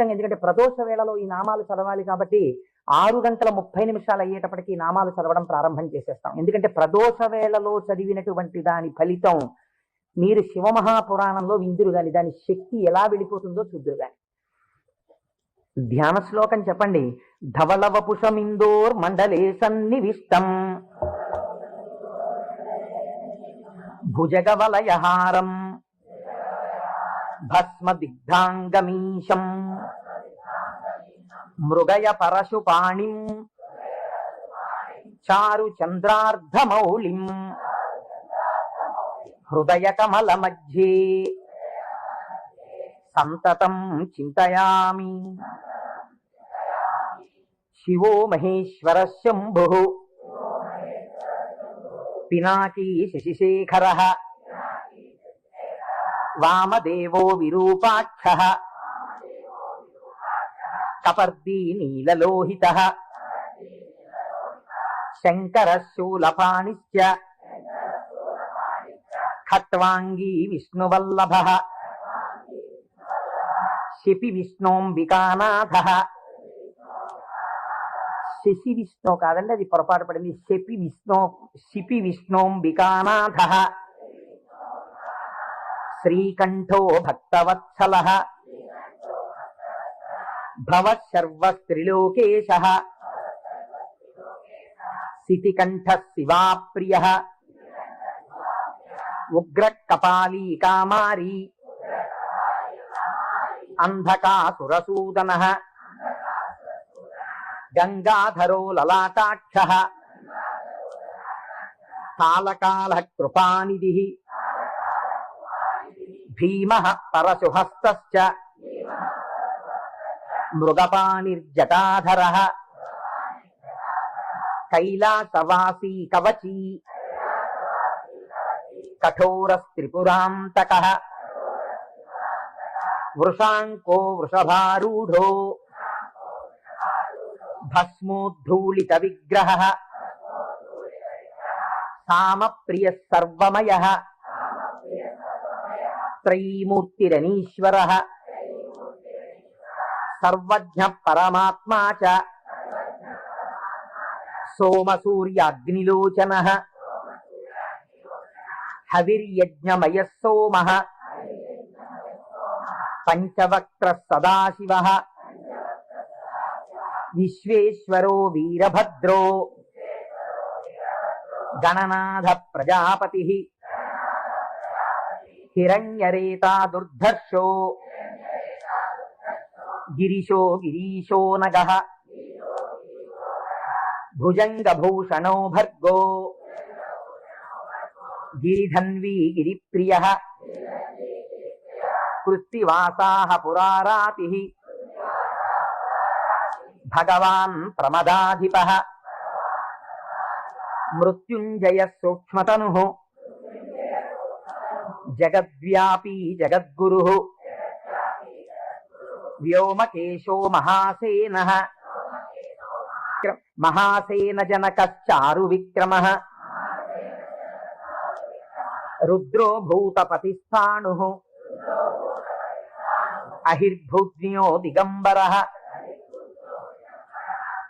ఖచ్చితంగా ఎందుకంటే ప్రదోష వేళలో ఈ నామాలు చదవాలి కాబట్టి ఆరు గంటల ముప్పై నిమిషాలు అయ్యేటప్పటికి ఈ నామాలు చదవడం ప్రారంభం చేసేస్తాం. ఎందుకంటే ప్రదోష వేళలో చదివినటువంటి దాని ఫలితం మీరు శివమహాపురాణంలో విందురు కానీ దాని శక్తి ఎలా వెళ్ళిపోతుందో చూద్దురు గాని. ధ్యాన శ్లోకం చెప్పండి. ధవలవ పుషమిందోర్ మండలే సన్నివిష్టం. భుజగవలయహారం భస్మదిగ్ధాంగమీశం. మృగయ పరశుపాణిం చారు చంద్రార్ధమౌళిం హృదయ కమల మధ్యే సంతతం చింతయామి. శివో మహేశ్వర శంభు. పినాకీ శశిశేఖర. వామదేవో విరూపాక్ష కపర్దీ నీలలోహిత శంకర ఖట్వాంగీ విష్ణువల్లభ శిపి విష్ణోంబికానాథ శశి విష్ణు కాదండి అది పొరపాటు పడింది. శపి విష్ణు శిపి విష్ణోంబికానాథ శ్రీకంఠో భక్తవత్సల భవ సర్వస్త్రిలోకేశ శివాప్రియ ఉగ్రకపాలీ కామారీ అంధకాసురసూదన గంగాధరో లలాటాక్ష కాలకాల కృపానిధి భీమ పరశుహస్త మృగపాణిర్జటాధర కైలాసవాసీ కవచీ కఠోరస్త్రిపురాంతక వృషాంకో వృషభారూఢో భస్మోద్ధూళిత విగ్రహ సామప్రియ సర్వమయ త్రైమూర్తిరనీశ్వర. సర్వజ్ఞ పరమాత్మా చ. సోమసూర్యాగ్నిలోచన. హవిర్యజ్ఞమయ సోమ పంచవక్ర సదాశివ. విశ్వేశ్వరో వీరభద్రో. గణనాథ ప్రజాపతి. హిరణ్యరేతా దుర్ధర్షో. గిరిశో గిరీశో నగ. భుజంగభూషణో భర్గో. గిరిధన్వీ గిరిప్రియ. కృత్తివాసా పురారాతి. భగవాన్ ప్రమదాధిప. మృత్యుంజయ సూక్ష్మతను జగద్వ్యాపీ జగద్గురు. వ్యోమకేశో మహాసేన. మహాసేన జనకారు విక్రమ రుద్రో భూతపతిస్థాణు అహిర్భూజ్ఞో దిగంబర.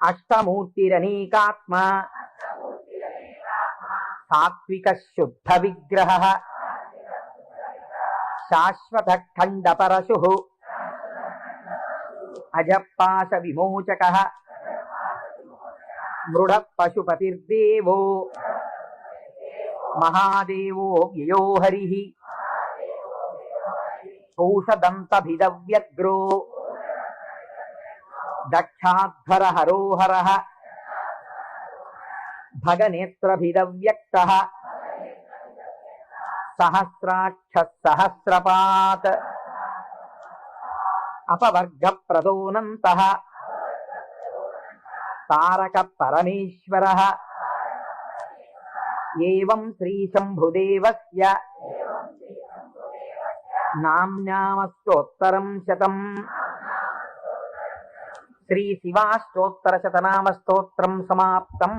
అష్టమూర్తిరనేకాత్మ. సాత్విక శుద్ధ విగ్రహ శాశ్వత ఖండ పరశు అజపాశ విమోచక మృఢ పశుపతిర్దేవో మహాదేవో వ్యయో హరి పూషదంతభిదవ్యగ్రో దక్షాధ్వర హరోహర భగనేత్రభిదవ్యక్త సహస్రాక్ష సహస్రపాత్ అపవర్గ ప్రదోనంత తారక పరమేశ్వర ఏం శ్రీశంభుదేవస్య. నామ్నామస్తోత్తరం శతం శ్రీ శివాష్టోత్తర శతనామ స్తోత్రం సమాప్తం.